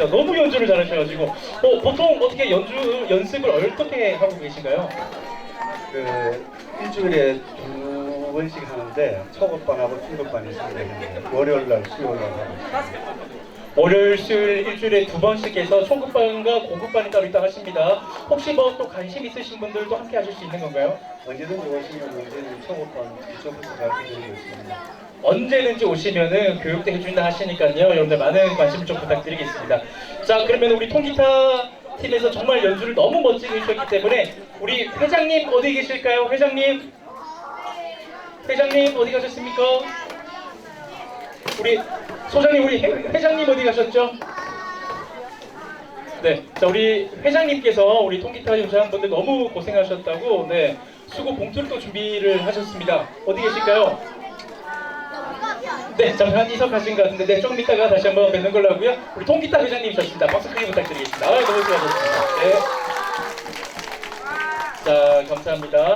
맞습니다. 너무 연주를 잘하셔가지고 어, 보통 어떻게 연주 연습을 어떻게 하고 계신가요? 그 일주일에 두 번씩 하는데 초급반하고 중급반이 있는데 월요일 날, 수요일 날 하고 월요일, 수요일 일주일에 두 번씩 해서 초급반과 고급반이 따로 있다 하십니다. 혹시 뭐 또 관심 있으신 분들도 함께 하실 수 있는 건가요? 언제든지 오시면 언제든 초급반 이쪽부터 가르쳐드리고 있습니다. 언제든지 오시면은 교육도 해준다 하시니까요. 여러분들 많은 관심 좀 부탁드리겠습니다. 자, 그러면 우리 통기타 팀에서 정말 연주를 너무 멋지게 해주셨기 때문에 우리 회장님 어디 계실까요? 회장님? 회장님 어디 가셨습니까? 우리 소장님 우리 회- 회장님 어디 가셨죠? 네, 자 우리 회장님께서 우리 통기타 요사분들 너무 고생하셨다고 네 수고 봉투를 또 준비를 하셨습니다. 어디 계실까요? 네, 잠깐 이석하신 것 같은데 네, 조금 이따가 다시 한번 뵙는 걸로 하고요. 우리 통기타 회장님이셨습니다. 박수 크게 부탁드리겠습니다. 아, 너무 수고하셨습니다. 네. 자, 감사합니다.